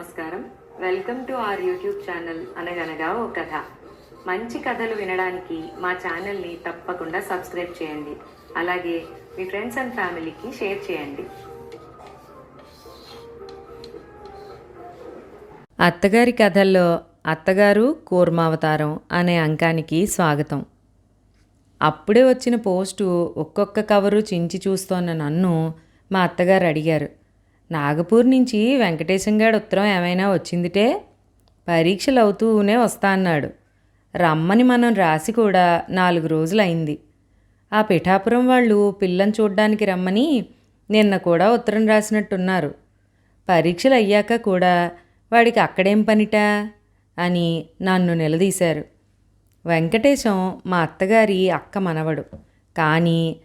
నమస్కారం. Welcome to our YouTube channel అనగనగా ఓ కథ. మంచి కథలు వినడానికి మా ఛానల్ని తప్పకుండా సబ్స్క్రైబ్ చేయండి. అలాగే మీ ఫ్రెండ్స్ అండ్ ఫ్యామిలీకి షేర్ చేయండి. అత్తగారి కథల్లో అత్తగారు కూర్మావతారం అనే అంకానికి స్వాగతం. అప్పుడే వచ్చిన పోస్టు ఒక్కొక్క కవరు చించి చూస్తోన్న నన్ను మా అత్తగారు అడిగారు. నాగపూర్ నుంచి వెంకటేశంగాడు ఉత్తరం ఏమైనా వచ్చిందిటే? పరీక్షలు అవుతూనే వస్తా అన్నాడు. రమ్మని మనం రాసి కూడా నాలుగు రోజులైంది. ఆ పిఠాపురం వాళ్ళు పిల్లని చూడ్డానికి రమ్మని నిన్న కూడా ఉత్తరం రాసినట్టున్నారు. పరీక్షలు అయ్యాక కూడా వాడికి అక్కడేం పనిటా? అని నన్ను నిలదీశారు. వెంకటేశం మా అత్తగారి అక్క మనవడు. కానీ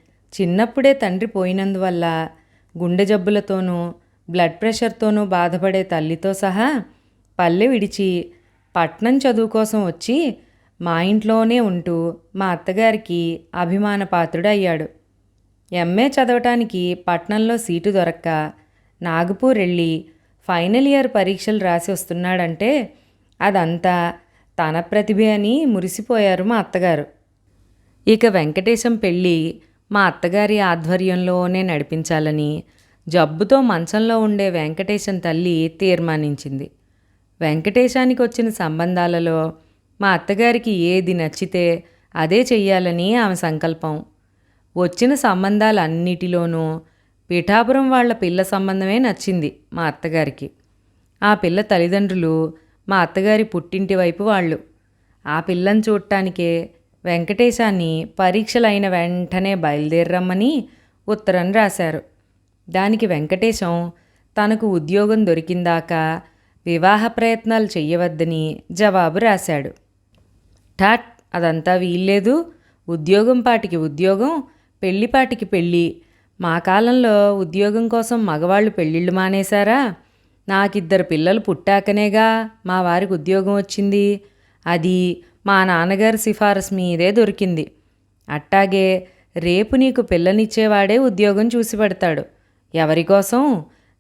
చిన్నప్పుడే తండ్రి పోయినందువల్ల గుండె జబ్బులతోనూ బ్లడ్ ప్రెషర్తోనూ బాధపడే తల్లితో సహా పల్లె విడిచి పట్నం చదువు కోసం వచ్చి మా ఇంట్లోనే ఉంటూ మా అత్తగారికి అభిమాన పాత్రుడయ్యాడు ఎంఏ చదవటానికి పట్నంలో సీటు దొరక్క నాగపూర్ వెళ్ళి ఫైనల్ ఇయర్ పరీక్షలు రాసి వస్తున్నాడంటే అదంతా తన ప్రతిభ అని మురిసిపోయారు మా అత్తగారు. ఇక వెంకటేశం పెళ్ళి మా అత్తగారి ఆధ్వర్యంలోనే నడిపించాలని జబ్బుతో మంచంలో ఉండే వెంకటేశం తల్లి తీర్మానించింది. వెంకటేశానికి వచ్చిన సంబంధాలలో మా అత్తగారికి ఏది నచ్చితే అదే చెయ్యాలని ఆమె సంకల్పం. వచ్చిన సంబంధాలన్నిటిలోనూ పిఠాపురం వాళ్ళ పిల్ల సంబంధమే నచ్చింది మా అత్తగారికి. ఆ పిల్ల తల్లిదండ్రులు మా అత్తగారి పుట్టింటి వైపు వాళ్ళు. ఆ పిల్లని చూడటానికే వెంకటేశాన్ని పరీక్షలైన వెంటనే బయలుదేరమ్మని ఉత్తరం రాశారు. దానికి వెంకటేశం తనకు ఉద్యోగం దొరికిందాకా వివాహ ప్రయత్నాలు చెయ్యవద్దని జవాబు రాశాడు. ఠాట్! అదంతా వీల్లేదు. ఉద్యోగం పాటికి ఉద్యోగం పెళ్ళిపాటికి పెళ్ళి మా కాలంలో ఉద్యోగం కోసం మగవాళ్ళు పెళ్ళిళ్ళు మానేశారా? నాకిద్దరు పిల్లలు పుట్టాకనేగా మా వారికి ఉద్యోగం వచ్చింది. అది మా నాన్నగారి సిఫారసు మీదే దొరికింది. అట్టాగే రేపు నీకు పిల్లనిచ్చేవాడే ఉద్యోగం చూసి పెడతాడు. ఎవరి కోసం?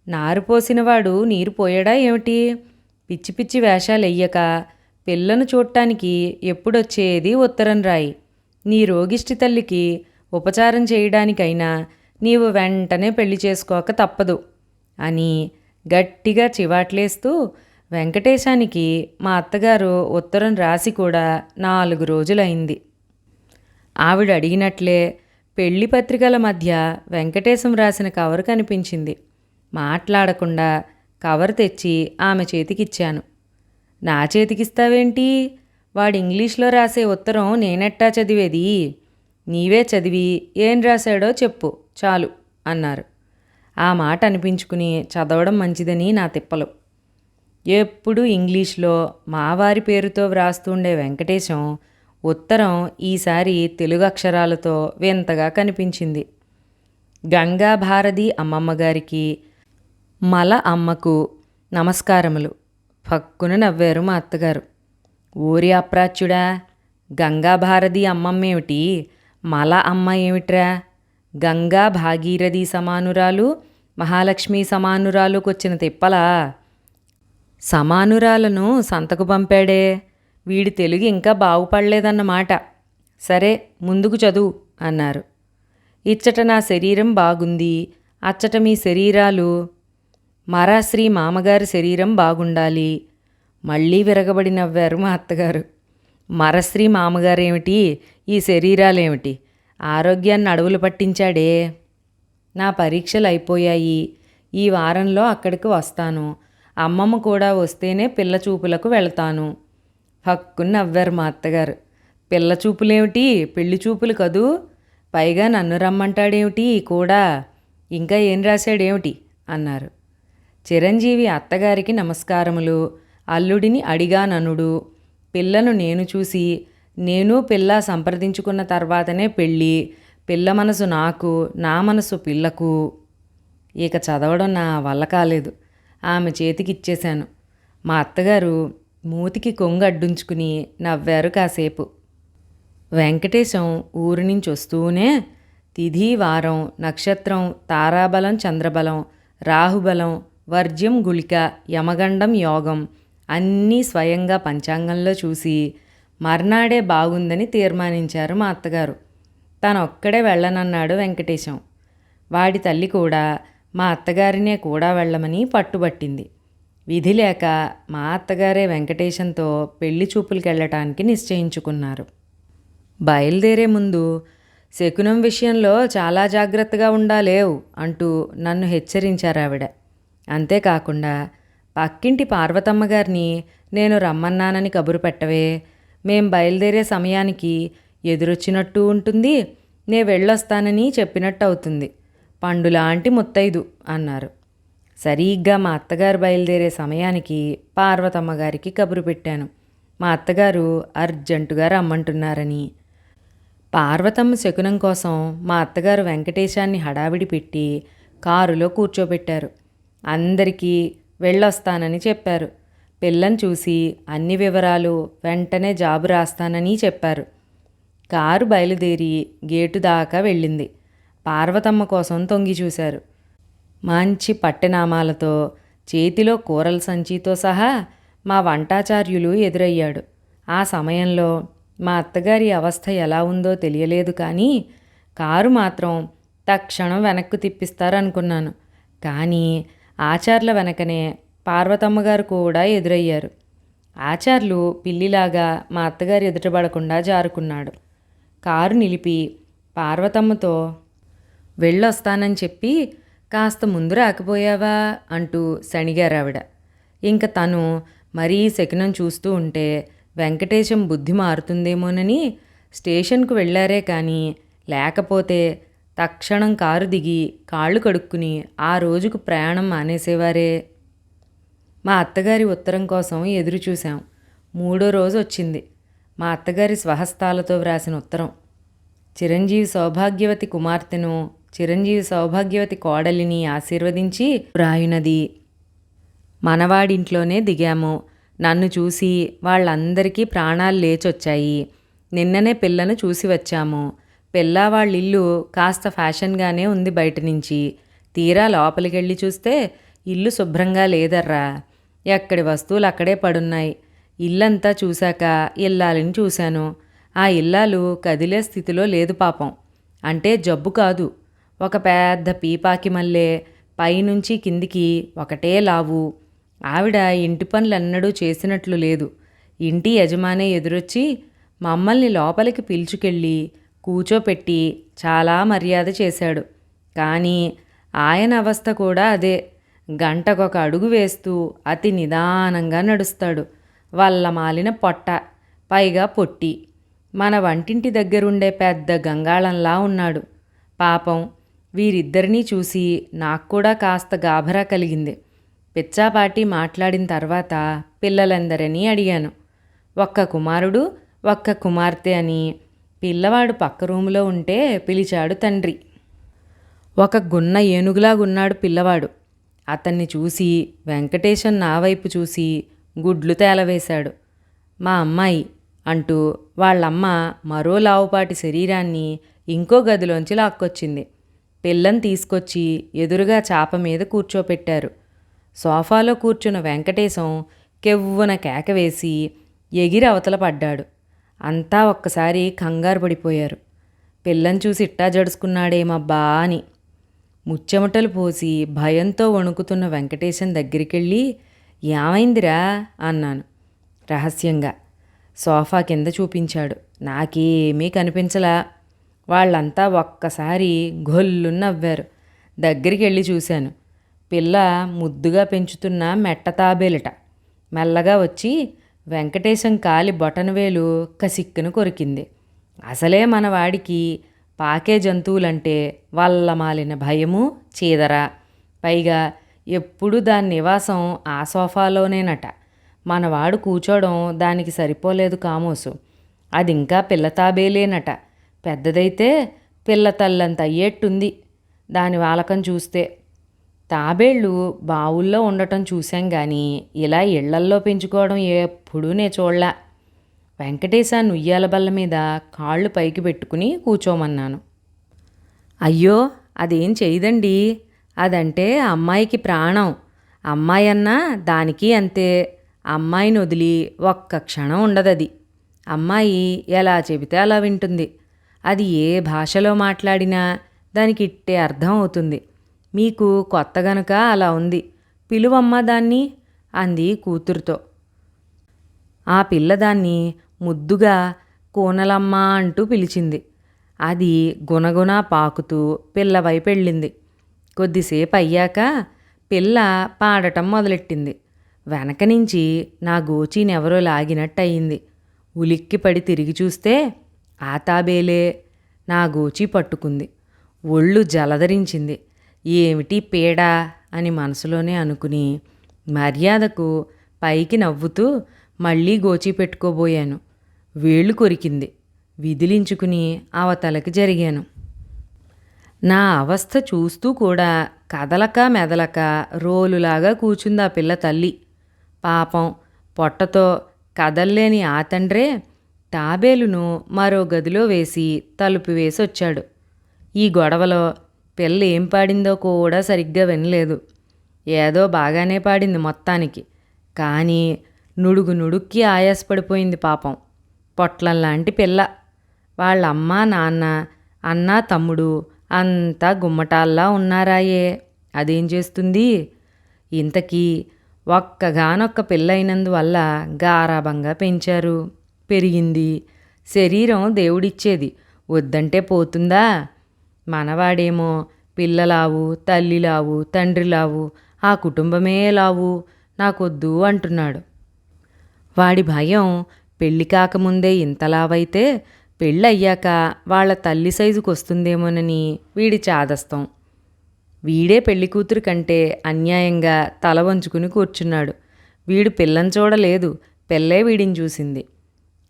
నారు పోసినవాడు నీరు పోయాడా ఏమిటి? పిచ్చి పిచ్చి వేషాలు వెయ్యక పిల్లను చూడటానికి ఎప్పుడొచ్చేది ఉత్తరం రాయి. నీ రోగిష్టి తల్లికి ఉపచారం చేయడానికైనా నీవు వెంటనే పెళ్ళి చేసుకోక తప్పదు అని గట్టిగా చివాట్లేస్తూ వెంకటేశానికి మా అత్తగారు ఉత్తరం రాసి కూడా నాలుగు రోజులైంది ఆవిడ అడిగినట్లే పెళ్ళి పత్రికల మధ్య వెంకటేశం రాసిన కవర్ కనిపించింది. మాట్లాడకుండా కవర్ తెచ్చి ఆమె చేతికిచ్చాను. నా చేతికిస్తావేంటి? వాడు ఇంగ్లీష్లో రాసే ఉత్తరం నేనెట్టా చదివేది? నీవే చదివి ఏం రాశాడో చెప్పు చాలు అన్నారు. ఆ మాట అనిపించుకుని చదవడం మంచిదని నా తిప్పలు. ఎప్పుడు ఇంగ్లీష్లో మావారి పేరుతో వ్రాస్తుండే వెంకటేశం ఉత్తరం ఈసారి తెలుగు అక్షరాలతో వింతగా కనిపించింది. గంగా భారతి అమ్మమ్మ గారికి మల అమ్మకు నమస్కారములు. పక్కున నవ్వారు మా అత్తగారు. ఊరి అప్రాచ్యుడా గంగాభారతి అమ్మమ్మేమిటి? మల అమ్మ ఏమిట్రా? గంగా భాగీరథి సమానురాలు మహాలక్ష్మి సమానురాలుకొచ్చిన తిప్పలా? సమానురాలను సంతకు పంపాడే వీడి తెలుగు ఇంకా బాగుపడలేదన్నమాట. సరే ముందుకు చదువు అన్నారు. ఇచ్చట నా శరీరం బాగుంది. అచ్చట మీ శరీరాలు. మరాశ్రీ మామగారి శరీరం బాగుండాలి. మళ్ళీ విరగబడి నవ్వారు మా అత్తగారు. మరశ్రీ మామగారేమిటి? ఈ శరీరాలేమిటి? ఆరోగ్యాన్ని అడవులు పట్టించాడే. నా పరీక్షలు అయిపోయాయి. ఈ వారంలో అక్కడికి వస్తాను. అమ్మమ్మ కూడా వస్తేనే పిల్ల చూపులకు వెళ్తాను. హక్కుని నవ్వారు మా అత్తగారు. పిల్ల చూపులేమిటి? పెళ్ళి చూపులు కదూ? పైగా నన్ను రమ్మంటాడేమిటి? కూడా ఇంకా ఏం రాశాడేమిటి? అన్నారు. చిరంజీవి అత్తగారికి నమస్కారములు. అల్లుడిని అడిగాననుడు. పిల్లను నేను చూసి నేను పిల్ల సంప్రదించుకున్న తర్వాతనే పెళ్ళి. పిల్ల మనసు నాకు నా మనసు పిల్లకు. ఇక చదవడం నా వల్ల కాలేదు. ఆమె చేతికి ఇచ్చేశాను మా అత్తగారు మూతికి కొంగు అడ్డుంచుకుని నవ్వారు కాసేపు. వెంకటేశం ఊరి నుంచి వస్తూనే తిథి వారం నక్షత్రం తారాబలం చంద్రబలం రాహుబలం వర్జ్యం గుళిక యమగండం యోగం అన్నీ స్వయంగా పంచాంగంలో చూసి మర్నాడే బాగుందని తీర్మానించారు మా అత్తగారు. తనొక్కడే వెళ్ళనన్నాడు వెంకటేశం. వాడి తల్లి కూడా మా అత్తగారినే కూడా వెళ్ళమని పట్టుబట్టింది. విధి లేక మా అత్తగారే వెంకటేశంతో పెళ్ళి చూపులకి వెళ్ళటానికి నిశ్చయించుకున్నారు. బయలుదేరే ముందు శకునం విషయంలో చాలా జాగ్రత్తగా ఉండాలేవు అంటూ నన్ను హెచ్చరించారు ఆవిడ అంతేకాకుండా పక్కింటి పార్వతమ్మ గారిని నేను రమ్మన్నానని కబురు పెట్టవే మేం బయలుదేరే సమయానికి ఎదురొచ్చినట్టు ఉంటుంది నే వెళ్ళొస్తానని చెప్పినట్టు అవుతుంది పండులాంటి ముత్తైదు అన్నారు. సరిగ్గా మా అత్తగారు బయలుదేరే సమయానికి పార్వతమ్మ గారికి కబురు పెట్టాను. మా అత్తగారు అర్జెంటుగా రమ్మంటున్నారని. పార్వతమ్మ శకునం కోసం మా అత్తగారు వెంకటేశాన్ని హడావిడి పెట్టి కారులో కూర్చోబెట్టారు. అందరికీ వెళ్ళొస్తానని చెప్పారు. పిల్లని చూసి అన్ని వివరాలు వెంటనే జాబు రాస్తానని చెప్పారు. కారు బయలుదేరి గేటు దాకా వెళ్ళింది. పార్వతమ్మ కోసం తొంగి చూశారు. మంచి పట్టెనామాలతో చేతిలో కూరల సంచితో సహా మా వంటాచార్యులు ఎదురయ్యాడు. ఆ సమయంలో మా అత్తగారి అవస్థ ఎలా ఉందో తెలియలేదు కానీ కారు మాత్రం తక్షణం వెనక్కు తిప్పిస్తారనుకున్నాను. కానీ ఆచార్ల వెనకనే పార్వతమ్మ గారు కూడా ఎదురయ్యారు. ఆచార్లు పిల్లిలాగా మా అత్తగారు ఎదుటపడకుండా జారుకున్నాడు. కారు నిలిపి పార్వతమ్మతో వెళ్ళొస్తానని చెప్పి కాస్త ముందు రాకపోయావా? అంటూ శనిగారావిడ. ఇంక తను మరీ శకునం చూస్తూ ఉంటే వెంకటేశం బుద్ధి మారుతుందేమోనని స్టేషన్కు వెళ్ళారే కానీ లేకపోతే తక్షణం కారు దిగి కాళ్ళు కడుక్కుని ఆ రోజుకు ప్రయాణం మానేసేవారే. మా అత్తగారి ఉత్తరం కోసం ఎదురు చూశాం. మూడో రోజు వచ్చింది. మా అత్తగారి స్వహస్తాలతో వ్రాసిన ఉత్తరం. చిరంజీవి సౌభాగ్యవతి కుమార్తెను చిరంజీవి సౌభాగ్యవతి కోడలిని ఆశీర్వదించి వ్రాయునది మనవాడింట్లోనే దిగాము. నన్ను చూసి వాళ్ళందరికీ ప్రాణాలు లేచొచ్చాయి. నిన్ననే పిల్లను చూసి వచ్చాము. పిల్ల వాళ్ళ ఇల్లు కాస్త ఫ్యాషన్గానే ఉంది బయట నుంచి. తీరా లోపలికెళ్ళి చూస్తే ఇల్లు శుభ్రంగా లేదర్రా. ఎక్కడి వస్తువులు అక్కడే పడున్నాయి. ఇల్లంతా చూశాక ఇల్లాలని చూశాను. ఆ ఇల్లాలు కదిలే స్థితిలో లేదు పాపం. అంటే జబ్బు కాదు. ఒక పెద్ద పీపాకి మల్లె పైనుంచి కిందికి ఒకటే లావు. ఆవిడ ఇంటి పనులన్నడూ చేసినట్లు లేదు. ఇంటి యజమానే ఎదురొచ్చి మమ్మల్ని లోపలికి పిలుచుకెళ్ళి కూచోపెట్టి చాలా మర్యాద చేశాడు. కానీ ఆయన అవస్థ కూడా అదే. గంటకొక అడుగు వేస్తూ అతి నిదానంగా నడుస్తాడు. వల్ల మాలిన పొట్ట పైగా పొట్టి. మన వంటింటి దగ్గరుండే పెద్ద గంగాళంలా ఉన్నాడు. పాపం వీరిద్దరినీ చూసి నాకు కూడా కాస్త గాభరా కలిగింది. పిచ్చాపాటి మాట్లాడిన తర్వాత పిల్లలందరినీ అడిగాను. ఒక్క కుమారుడు ఒక్క కుమార్తె అని పిల్లవాడు పక్క రూములో ఉంటే పిలిచాడు తండ్రి. ఒక గున్న ఏనుగులాగున్నాడు పిల్లవాడు. అతన్ని చూసి వెంకటేశం నా వైపు చూసి గుడ్లు తేలవేశాడు. మా అమ్మాయి అంటూ వాళ్ళమ్మ మరో లావుపాటి శరీరాన్ని ఇంకో గదిలోంచి లాక్కొచ్చింది. పిల్లని తీసుకొచ్చి ఎదురుగా చాప మీద కూర్చోపెట్టారు. సోఫాలో కూర్చున్న వెంకటేశం కెవ్వున కేక వేసి ఎగిరి అవతల పడ్డాడు. అంతా ఒక్కసారి కంగారు పడిపోయారు. పిల్లని చూసి ఇట్టా జడుచుకున్నాడేమబ్బా అని. ముచ్చెమటలు పోసి భయంతో వణుకుతున్న వెంకటేశం దగ్గరికెళ్ళి ఏమైందిరా అన్నాను. రహస్యంగా. సోఫా కింద చూపించాడు. నాకేమీ కనిపించలా. వాళ్ళంతా ఒక్కసారి గొల్లు నవ్వారు. దగ్గరికి వెళ్ళి చూశాను. పిల్ల ముద్దుగా పెంచుతున్న మెట్ట తాబేలిట. మెల్లగా వచ్చి వెంకటేశం కాలి బొటనవేలు కసిక్కును కొరికింది. అసలే మనవాడికి పాకే జంతువులంటే వాళ్ళ మాలిన భయము చీదర. పైగా ఎప్పుడు దాని నివాసం ఆ సోఫాలోనేనట. మనవాడు కూర్చోవడం దానికి సరిపోలేదు కామోసు. అది ఇంకా పిల్ల తాబేలేనట. పెద్దదైతే పిల్ల తల్లంత అయ్యేట్టుంది. దాని వాలకం చూస్తే తాబేళ్ళు బావుల్లో ఉండటం చూశాం కానీ ఇలా ఇళ్ళల్లో పెంచుకోవడం ఎప్పుడూ నే చూడలా. వెంకటేశ నుయ్యాల బల్ల మీద కాళ్ళు పైకి పెట్టుకుని కూర్చోమన్నాను. అయ్యో అదేం చేయదండి? అదంటే అమ్మాయికి ప్రాణం. అమ్మాయి అన్నా దానికి అంతే. అమ్మాయిని వదిలి ఒక్క క్షణం ఉండదది. అమ్మాయి ఎలా చెబితే అలా వింటుంది. అది ఏ భాషలో మాట్లాడినా దానికి ఇట్టే అర్థం అవుతుంది. మీకు కొత్త గనుక అలా ఉంది పిలువమ్మ దాన్ని అంది కూతురుతో. ఆ పిల్ల దాన్ని ముద్దుగా కూనలమ్మ అంటూ పిలిచింది. అది గుణగుణ పాకుతూ పిల్ల వైపు వెళ్ళింది కొద్దిసేపు అయ్యాక పిల్ల పాడటం మొదలెట్టింది. వెనక నుంచి నా గోచీనెవరో లాగినట్టు అయింది ఉలిక్కిపడి తిరిగి చూస్తే ఆతాబేలే నా గోచి పట్టుకుంది. ఒళ్ళు జలధరించింది ఏమిటి పీడ అని మనసులోనే అనుకుని మర్యాదకు పైకి నవ్వుతూ మళ్ళీ గోచి పెట్టుకోబోయాను. వేళ్ళు కొరికింది. విదిలించుకుని అవతలకి జరిగాను. నా అవస్థ చూస్తూ కూడా కదలక మెదలక రోలులాగా కూర్చుంది ఆ పిల్ల తల్లి. పాపం పొట్టతో కదల్లేని ఆ తండ్రే తాబేలును మరో గదిలో వేసి తలుపు వేసి వచ్చాడు ఈ గొడవలో పిల్ల ఏం పాడిందో కూడా సరిగ్గా వినలేదు. ఏదో బాగానే పాడింది మొత్తానికి. కానీ నుడుగు నుడుక్కి ఆయాసపడిపోయింది పాపం. పొట్లం లాంటి పిల్ల. వాళ్ళ అమ్మ నాన్న అన్న తమ్ముడు అంతా గుమ్మటాల్లా ఉన్నారాయే. అదేం చేస్తుంది? ఇంతకీ ఒక్కగానొక్క పిల్ల అయినందువల్ల గారాభంగా పెంచారు. పెరిగింది. శరీరం దేవుడిచ్చేది. వద్దంటే పోతుందా? మనవాడేమో పిల్లలావు తల్లిలావు తండ్రిలావు ఆ కుటుంబమే లావు. నాకొద్దు అంటున్నాడు. వాడి భయం పెళ్ళి కాకముందే ఇంతలావైతే పెళ్ళయ్యాక వాళ్ళ తల్లి సైజుకు వస్తుందేమోనని వీడి చాదస్తం. వీడే పెళ్ళి కూతురు కంటే అన్యాయంగా తల వంచుకుని కూర్చున్నాడు. వీడు పిల్లని చూడలేదు. పెళ్ళే వీడిని చూసింది.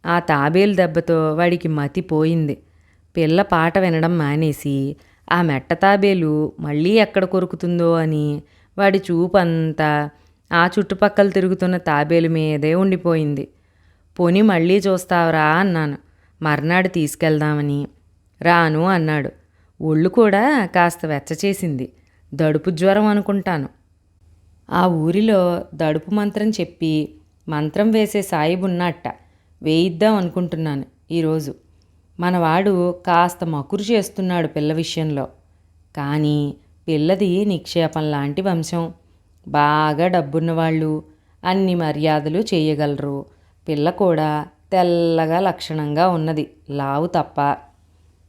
ఆ తాబేలు దెబ్బతో వాడికి మతి పోయింది. పిల్ల పాట వినడం మానేసి ఆ మెట్ట తాబేలు మళ్ళీ ఎక్కడ కొరుకుతుందో అని వాడి చూపంతా ఆ చుట్టుపక్కల తిరుగుతున్న తాబేలు మీదే ఉండిపోయింది. పోని మళ్ళీ చూస్తావురా అన్నాను. మర్నాడు తీసుకెళ్దామని. రాను అన్నాడు. ఒళ్ళు కూడా కాస్త వెచ్చ చేసింది. దడుపు జ్వరం అనుకుంటాను. ఆ ఊరిలో దడుపు మంత్రం చెప్పి మంత్రం వేసే సాయిబు ఉన్నట్ట వేయిద్దాం అనుకుంటున్నాను ఈరోజు. మనవాడు కాస్త మకురు చేస్తున్నాడు పిల్ల విషయంలో. కానీ పిల్లది నిక్షేపం లాంటి వంశం. బాగా డబ్బున్న వాళ్ళు అన్ని మర్యాదలు చేయగలరు. పిల్ల కూడా తెల్లగా లక్షణంగా ఉన్నది. లావు తప్ప.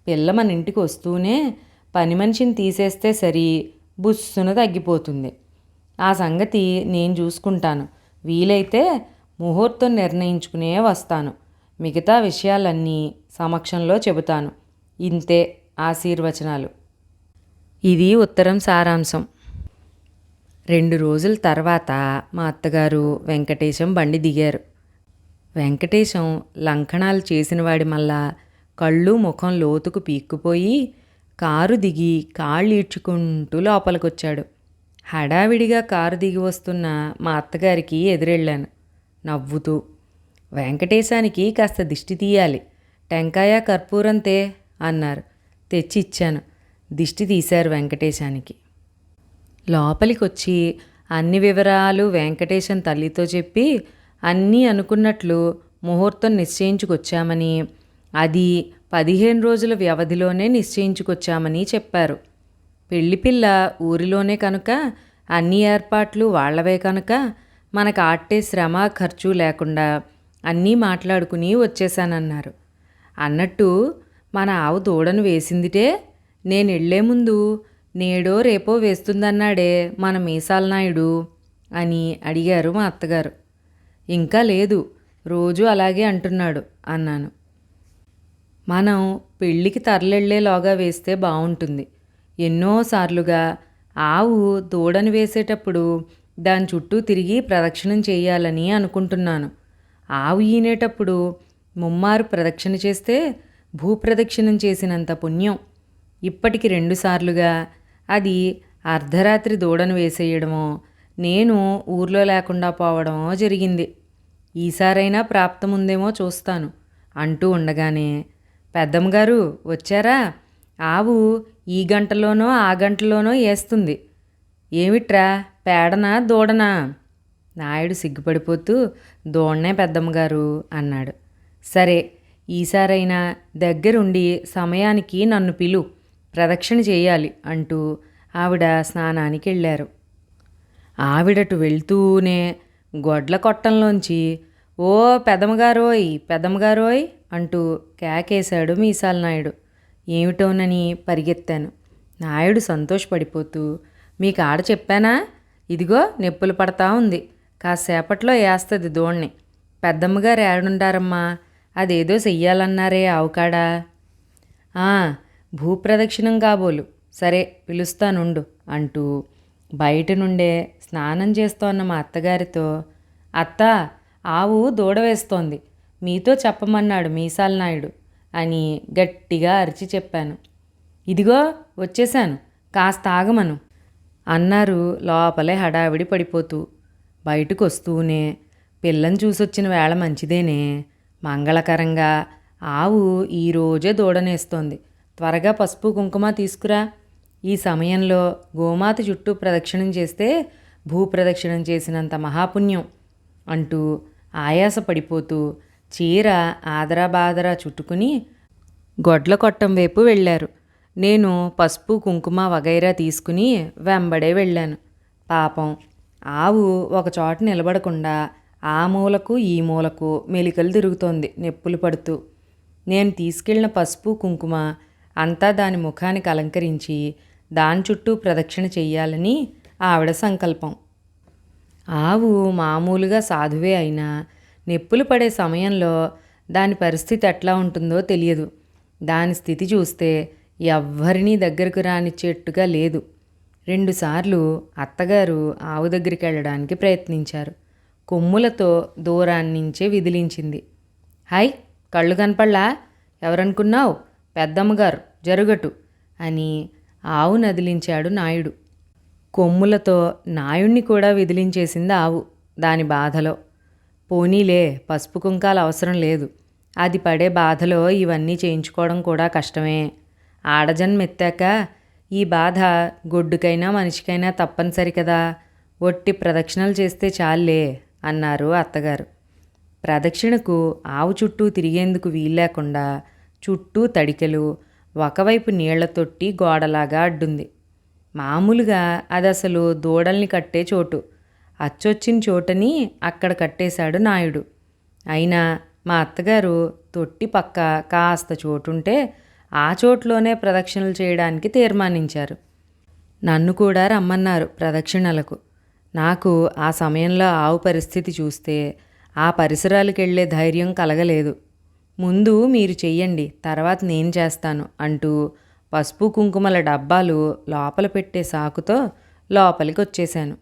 పిల్ల మన ఇంటికి వస్తూనే పని మనిషిని తీసేస్తే సరి బుస్సున తగ్గిపోతుంది. ఆ సంగతి నేను చూసుకుంటాను. వీలైతే ముహూర్తం నిర్ణయించుకునే వస్తాను. మిగతా విషయాలన్నీ సమక్షంలో చెబుతాను. ఇంతే ఆశీర్వచనాలు. ఇది ఉత్తరం సారాంశం. రెండు రోజుల తర్వాత మా అత్తగారు వెంకటేశం బండి దిగారు. వెంకటేశం లంకణాలు చేసినవాడి మళ్ళా కళ్ళు ముఖం లోతుకు పీక్కుపోయి కారు దిగి కాళ్ళు ఈడ్చుకుంటూ లోపలికొచ్చాడు. హడావిడిగా కారు దిగి వస్తున్న మా అత్తగారికి ఎదురెళ్ళాను. నవ్వుతూ వెంకటేశానికి కాస్త దిష్టి తీయాలి. టెంకాయ కర్పూరంతే అన్నారు. తెచ్చి ఇచ్చాను దిష్టి తీశారు వెంకటేశానికి. లోపలికొచ్చి అన్ని వివరాలు వెంకటేశం తల్లితో చెప్పి అన్నీ అనుకున్నట్లు ముహూర్తం నిశ్చయించుకొచ్చామని అది పదిహేను రోజుల వ్యవధిలోనే నిశ్చయించుకొచ్చామని చెప్పారు. పెళ్ళిపిల్ల ఊరిలోనే కనుక అన్ని ఏర్పాట్లు వాళ్ళవే కనుక మనకు ఆట్టే శ్రమ ఖర్చు లేకుండా అన్నీ మాట్లాడుకుని వచ్చేశానన్నారు. అన్నట్టు మన ఆవు దూడను వేసిందిటే నేను వెళ్ళే ముందు నేడో రేపో వేస్తుందన్నాడే మన మీసాల నాయుడు అని అడిగారు మా అత్తగారు. ఇంకా లేదు రోజు అలాగే అంటున్నాడు అన్నాను. మనం పెళ్ళికి తరలెళ్ళేలోగా వేస్తే బాగుంటుంది ఎన్నోసార్లుగా ఆవు దూడను వేసేటప్పుడు దాని చుట్టూ తిరిగి ప్రదక్షిణం చేయాలని అనుకుంటున్నాను. ఆవు ఈనేటప్పుడు ముమ్మారు ప్రదక్షిణ చేస్తే భూప్రదక్షిణం చేసినంత పుణ్యం. ఇప్పటికి రెండుసార్లుగా అది అర్ధరాత్రి దూడను వేసేయడమో నేను ఊర్లో లేకుండా పోవడమో జరిగింది. ఈసారైనా ప్రాప్తముందేమో చూస్తాను అంటూ ఉండగానే పెద్దమ్మగారు వచ్చారా? ఆవు ఈ గంటలోనో ఆ గంటలోనో వేస్తుంది ఏమిట్రా? పేడనా దూడనా? నాయుడు సిగ్గుపడిపోతూ దూడనే పెద్దమ్మగారు అన్నాడు. సరే ఈసారైనా దగ్గరుండి సమయానికి నన్ను పిలు ప్రదక్షిణ చేయాలి అంటూ ఆవిడ స్నానానికి వెళ్ళారు ఆవిడటు వెళ్తూనే గొడ్ల కొట్టంలోంచి ఓ పెదమగారోయ్ పెదమగారోయ్ అంటూ కేకేశాడు మీసాల నాయుడు. ఏమిటోనని పరిగెత్తాను. నాయుడు సంతోషపడిపోతూ మీకు ఆడ చెప్పానా? ఇదిగో నిప్పులు పడతా ఉంది. కాసేపట్లో వేస్తుంది దోణ్ణి. పెద్దమ్మగారు ఏడుండారమ్మా. అదేదో చెయ్యాలన్నారే ఆవుకాడా? "ఆ, భూప్రదక్షిణం కాబోలు. సరే పిలుస్తానుండు అంటూ బయట నుండే స్నానం చేస్తోన్న మా అత్తగారితో అత్త ఆవు దూడ వేస్తోంది. మీతో చెప్పమన్నాడు మీసాల నాయుడు అని గట్టిగా అరిచి చెప్పాను. ఇదిగో వచ్చేశాను. కాస్త ఆగమను. అన్నారు. లోపలే హడావిడి పడిపోతూ. బయటకు వస్తూనే పిల్లని చూసొచ్చిన వేళ మంచిదేనే మంగళకరంగా. ఆవు ఈరోజే దూడనేస్తోంది. త్వరగా పసుపు కుంకుమ తీసుకురా. ఈ సమయంలో గోమాత చుట్టూ ప్రదక్షిణం చేస్తే భూప్రదక్షిణం చేసినంత మహాపుణ్యం అంటూ ఆయాసపడిపోతూ చీర ఆదరాబాదరా చుట్టుకుని గొడ్ల కొట్టం వైపు వెళ్ళారు. నేను పసుపు కుంకుమ వగైరా తీసుకుని వెంబడే వెళ్ళాను. పాపం ఆవు ఒక చోట నిలబడకుండా ఆ మూలకు ఈ మూలకు మెలికలు తిరుగుతోంది నొప్పులు పడుతూ. నేను తీసుకెళ్ళిన పసుపు కుంకుమ అంతా దాని ముఖానికి అలంకరించి దాని చుట్టూ ప్రదక్షిణ చెయ్యాలని ఆవిడ సంకల్పం. ఆవు మామూలుగా సాధువే అయినా నెప్పులు పడే సమయంలో దాని పరిస్థితి ఎట్లా ఉంటుందో తెలియదు. దాని స్థితి చూస్తే ఎవ్వరినీ దగ్గరకు రానిచ్చేట్టుగా లేదు. రెండుసార్లు అత్తగారు ఆవు దగ్గరికి వెళ్ళడానికి ప్రయత్నించారు. కొమ్ములతో దూరాన్నించే విదిలించింది. హాయ్ కళ్ళు కనపళ్ళా ఎవరనుకున్నావు? పెద్దమ్మగారు జరుగటు అని ఆవు నదిలించాడు నాయుడు. కొమ్ములతో నాయుణ్ణి కూడా విదిలించేసింది ఆవు దాని బాధలో. పోనీలే పసుపు కుంకాలు అవసరం లేదు. అది పడే బాధలో ఇవన్నీ చేయించుకోవడం కూడా కష్టమే. ఆడజన్మెత్తాక ఈ బాధ గొడ్డుకైనా మనిషికైనా తప్పనిసరి కదా. ఒట్టి ప్రదక్షిణలు చేస్తే చాలే అన్నారు అత్తగారు. ప్రదక్షిణకు ఆవు చుట్టూ తిరిగేందుకు వీల్లేకుండా చుట్టూ తడికెలు ఒకవైపు నీళ్ళ తొట్టి గోడలాగా అడ్డుంది. మామూలుగా అది అసలు దూడల్ని కట్టే చోటు. అచ్చొచ్చిన చోటని అక్కడ కట్టేశాడు నాయుడు. అయినా మా అత్తగారు తొట్టి పక్క కాస్త చోటుంటే ఆ చోట్లోనే ప్రదక్షిణలు చేయడానికి తీర్మానించారు. నన్ను కూడా రమ్మన్నారు ప్రదక్షిణలకు. నాకు ఆ సమయంలో ఆవు పరిస్థితి చూస్తే ఆ పరిసరాలకు వెళ్ళే ధైర్యం కలగలేదు. ముందు మీరు చెయ్యండి తర్వాత నేను చేస్తాను అంటూ పసుపు కుంకుమల డబ్బాలు లోపల పెట్టే సాకుతో లోపలికి వచ్చేశాను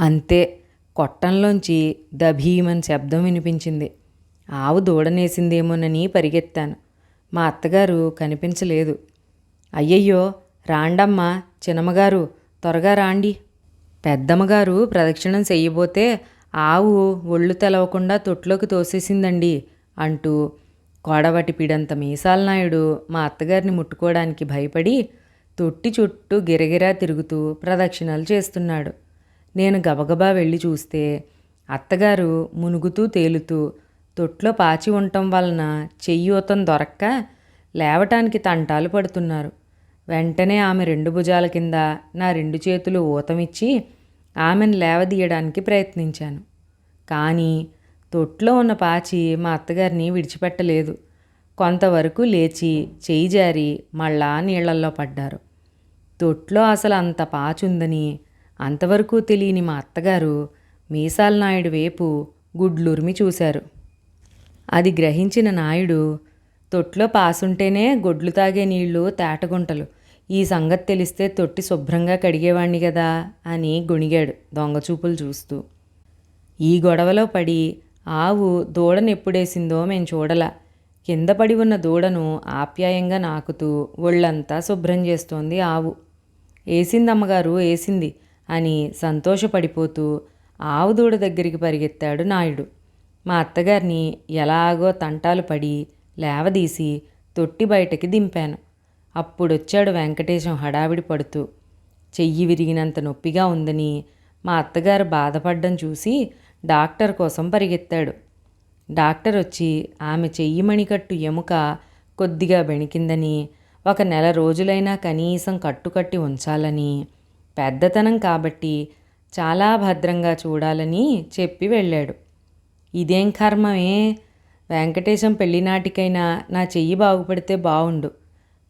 అంతే కొట్టంలోంచి దభీమని శబ్దం వినిపించింది. ఆవు దూడనేసిందేమోనని పరిగెత్తాను. మా అత్తగారు కనిపించలేదు. అయ్యయ్యో రాండమ్మా చిన్నమ్మగారు త్వరగా రాండి. పెద్దమ్మగారు ప్రదక్షిణం చెయ్యబోతే ఆవు ఒళ్ళు తెలవకుండా తొట్లోకి తోసేసిందండి అంటూ కోడవటి పిడంత మీసాల నాయుడు మా అత్తగారిని ముట్టుకోవడానికి భయపడి తొట్టి చుట్టూ గిరగిరా తిరుగుతూ ప్రదక్షిణలు చేస్తున్నాడు. నేను గబగబా వెళ్ళి చూస్తే అత్తగారు మునుగుతూ తేలుతూ తొట్లో పాచి ఉండటం వలన చెయ్యూతం దొరక్క లేవటానికి తంటాలు పడుతున్నారు. వెంటనే ఆమె రెండు భుజాల కింద నా రెండు చేతులు ఊతమిచ్చి ఆమెను లేవదీయడానికి ప్రయత్నించాను. కానీ తొట్లో ఉన్న పాచి మా అత్తగారిని విడిచిపెట్టలేదు. కొంతవరకు లేచి చేయి జారి మళ్ళా నీళ్ళల్లో పడ్డారు. తొట్లో అసలు అంత పాచుందని అంతవరకు తెలియని మా అత్తగారు మీసాల నాయుడు వైపు గుడ్లురిమి చూశారు. అది గ్రహించిన నాయుడు తొట్లో పాసుంటేనే గొడ్లు తాగే నీళ్ళు తేటగుంటలు. ఈ సంగతి తెలిస్తే తొట్టి శుభ్రంగా కడిగేవాణ్ణి కదా అని గొణిగాడు దొంగచూపులు చూస్తూ. ఈ గొడవలో పడి ఆవు దూడను ఎప్పుడేసిందో మేం చూడలా. కింద పడి ఉన్న దూడను ఆప్యాయంగా నాకుతూ ఒళ్ళంతా శుభ్రం చేస్తోంది ఆవు. ఏసిందమ్మగారు అమ్మగారు అని సంతోషపడిపోతూ ఆవు దూడ దగ్గరికి పరిగెత్తాడు నాయుడు. మా అత్తగారిని ఎలాగో తంటాలు పడి లేవదీసి తొట్టి బయటకి దింపాను. అప్పుడొచ్చాడు వెంకటేశం హడావిడి పడుతూ. చెయ్యి విరిగినంత నొప్పిగా ఉందని మా అత్తగారు బాధపడ్డం చూసి డాక్టర్ కోసం పరిగెత్తాడు. డాక్టర్ వచ్చి ఆమె చెయ్యి మణికట్టు ఎముక కొద్దిగా బెణికిందని ఒక నెల రోజులైనా కనీసం కట్టుకట్టి ఉంచాలని పెద్దతనం కాబట్టి చాలా భద్రంగా చూడాలని చెప్పి వెళ్ళాడు. ఇదేం కర్మమే? వెంకటేశం పెళ్ళినాటికైనా నా చెయ్యి బాగుపడితే బావుండు.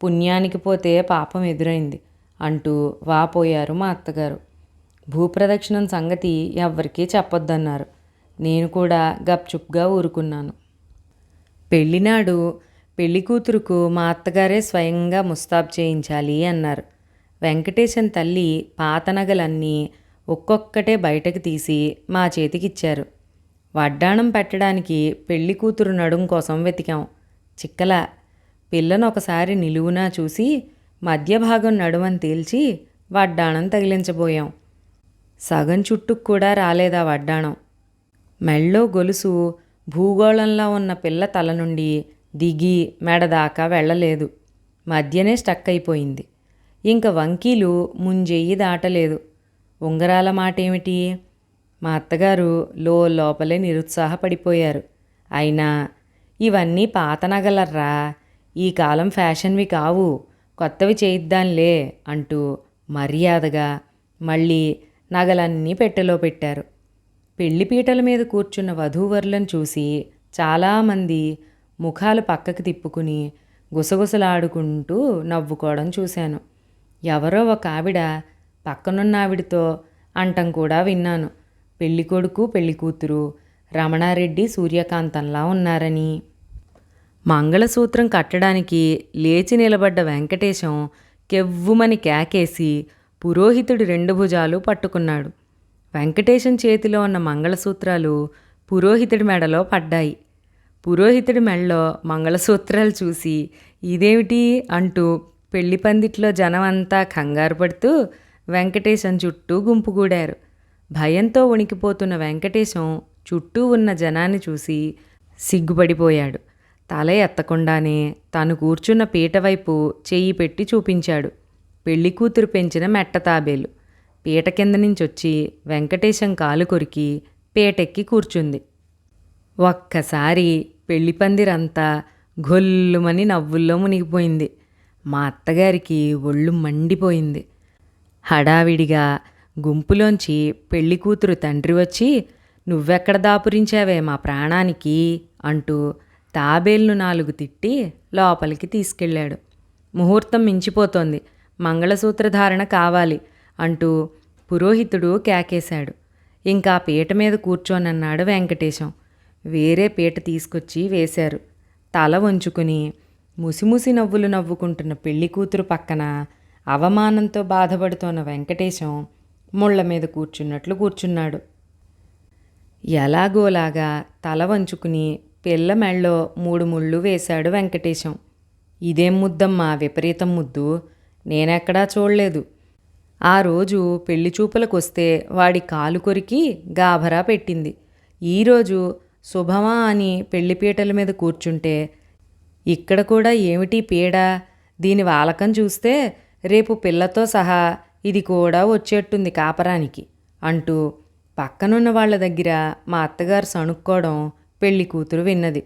పుణ్యానికి పోతే పాపం ఎదురైంది అంటూ వాపోయారు మా అత్తగారు. భూప్రదక్షిణం సంగతి ఎవ్వరికీ చెప్పొద్దన్నారు. నేను కూడా గప్చుప్గా ఊరుకున్నాను. పెళ్ళినాడు పెళ్ళి కూతురుకు మా అత్తగారే స్వయంగా ముస్తాబ్ చేయించాలి అన్నారు. వెంకటేశం తల్లి పాత నగలన్నీ ఒక్కొక్కటే బయటకు తీసి మా చేతికిచ్చారు. వడ్డాణం పెట్టడానికి పెళ్ళి కూతురు నడుం కోసం వెతికాం. చిక్కల పిల్లను ఒకసారి నిలువునా చూసి మధ్య భాగం నడుమని తేల్చి వడ్డాణం తగిలించబోయాం. సగం చుట్టుకు కూడా రాలేదా వడ్డాణం? మెళ్ళో గొలుసు భూగోళంలో ఉన్న పిల్ల తల నుండి దిగి మెడ దాకా వెళ్ళలేదు. మధ్యనే స్టక్ అయిపోయింది. ఇంక వంకీలు ముంజెయ్యి దాటలేదు. ఉంగరాల మాట ఏమిటి మా అత్తగారు లో లోపలే నిరుత్సాహపడిపోయారు. అయినా ఇవన్నీ పాత నగలర్రా. ఈ కాలం ఫ్యాషన్వి కావు. కొత్తవి చేయిద్దాంలే అంటూ మర్యాదగా మళ్ళీ నగలన్నీ పెట్టెలో పెట్టారు. పెళ్ళిపీటల మీద కూర్చున్న వధూవరులను చూసి చాలామంది ముఖాలు పక్కకు తిప్పుకుని గుసగుసలాడుకుంటూ నవ్వుకోవడం చూశాను. ఎవరో ఒక ఆవిడ పక్కనున్న ఆవిడతో అంటం కూడా విన్నాను. పెళ్ళికొడుకు పెళ్ళికూతురు రమణారెడ్డి సూర్యకాంతంలా ఉన్నారని. మంగళసూత్రం కట్టడానికి లేచి నిలబడ్డ వెంకటేశం కెవ్వుమని కేకేసి పురోహితుడి రెండు భుజాలు పట్టుకున్నాడు. వెంకటేశం చేతిలో ఉన్న మంగళసూత్రాలు పురోహితుడి మెడలో పడ్డాయి. పురోహితుడి మెడలో మంగళసూత్రాలు చూసి ఇదేమిటి అంటూ పెళ్ళి పందిట్లో జనం అంతా కంగారు పడుతూ వెంకటేశం చుట్టూ గుంపుగూడారు భయంతో వణికిపోతున్న వెంకటేశం చుట్టూ ఉన్న జనాన్ని చూసి సిగ్గుపడిపోయాడు. తల ఎత్తకుండానే తను కూర్చున్న పీట వైపు చెయ్యి పెట్టి చూపించాడు. పెళ్ళి కూతురు పెంచిన మెట్ట తాబేలు. పీట కింద నుంచి వచ్చి వెంకటేశం కాలు కొరికి పీటెక్కి కూర్చుంది. ఒక్కసారి పెళ్ళి పందిరంతా గొల్లుమని నవ్వుల్లో మునిగిపోయింది. మా అత్తగారికి ఒళ్ళు మండిపోయింది. హడావిడిగా గుంపులోంచి పెళ్ళి కూతురు తండ్రి వచ్చి నువ్వెక్కడ దాపురించావే మా ప్రాణానికి? అంటూ తాబేల్ను నాలుగు తిట్టి లోపలికి తీసుకెళ్ళాడు. ముహూర్తం మించిపోతోంది. మంగళసూత్ర ధారణ కావాలి అంటూ పురోహితుడు కేకేశాడు. ఇంకా పీట మీద కూర్చోనన్నాడు వెంకటేశం. వేరే పీట తీసుకొచ్చి వేశారు. తల వంచుకుని ముసిముసి నవ్వులు నవ్వుకుంటున్న పెళ్ళి కూతురు పక్కన అవమానంతో బాధపడుతోన్న వెంకటేశం ముళ్ళ మీద కూర్చున్నట్లు కూర్చున్నాడు. ఎలాగోలాగా తల వంచుకుని పిల్ల మెళ్ళో మూడు ముళ్ళు వేశాడు వెంకటేశం. ఇదేం ముద్దమ్మా? విపరీతం ముద్దు. నేనెక్కడా చూడలేదు. ఆ రోజు పెళ్ళి చూపులకొస్తే వాడి కాలు కొరికి గాభరా పెట్టింది. ఈరోజు శుభమా అని పెళ్ళిపీటల మీద కూర్చుంటే ఇక్కడ కూడా ఏమిటి పీడ? దీని వాలకం చూస్తే రేపు పిల్లతో సహా ఇది కూడా వచ్చేట్టుంది కాపరానికి అంటూ పక్కనున్న వాళ్ళ దగ్గర మా అత్తగారు సణుక్కోవడం పెళ్ళి కూతురు విన్నది.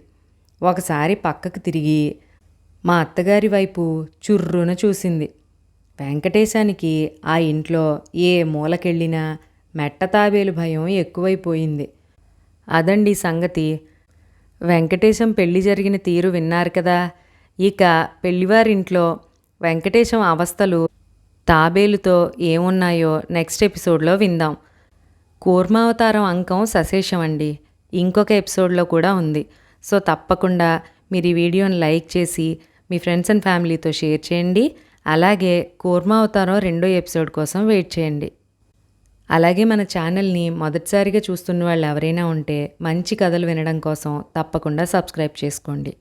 ఒకసారి పక్కకు తిరిగి మా అత్తగారి వైపు చుర్రున చూసింది. వెంకటేశానికి ఆ ఇంట్లో ఏ మూలకెళ్ళినా మెట్ట తాబేలు భయం ఎక్కువైపోయింది. అదండి సంగతి. వెంకటేశం పెళ్ళి జరిగిన తీరు విన్నారు కదా. ఇక పెళ్ళివారింట్లో వెంకటేశం అవస్థలు తాబేలుతో ఏమున్నాయో నెక్స్ట్ ఎపిసోడ్లో విందాం. కూర్మావతారం అంకం సశేషం అండి ఇంకొక ఎపిసోడ్లో కూడా ఉంది. సో తప్పకుండా మీరు ఈ వీడియోని లైక్ చేసి మీ ఫ్రెండ్స్ అండ్ ఫ్యామిలీతో షేర్ చేయండి. అలాగే కూర్మావతారం రెండో ఎపిసోడ్ కోసం వెయిట్ చేయండి. అలాగే మన ఛానల్ని మొదటిసారిగా చూస్తున్న వాళ్ళు ఎవరైనా ఉంటే మంచి కథలు వినడం కోసం తప్పకుండా సబ్స్క్రైబ్ చేసుకోండి.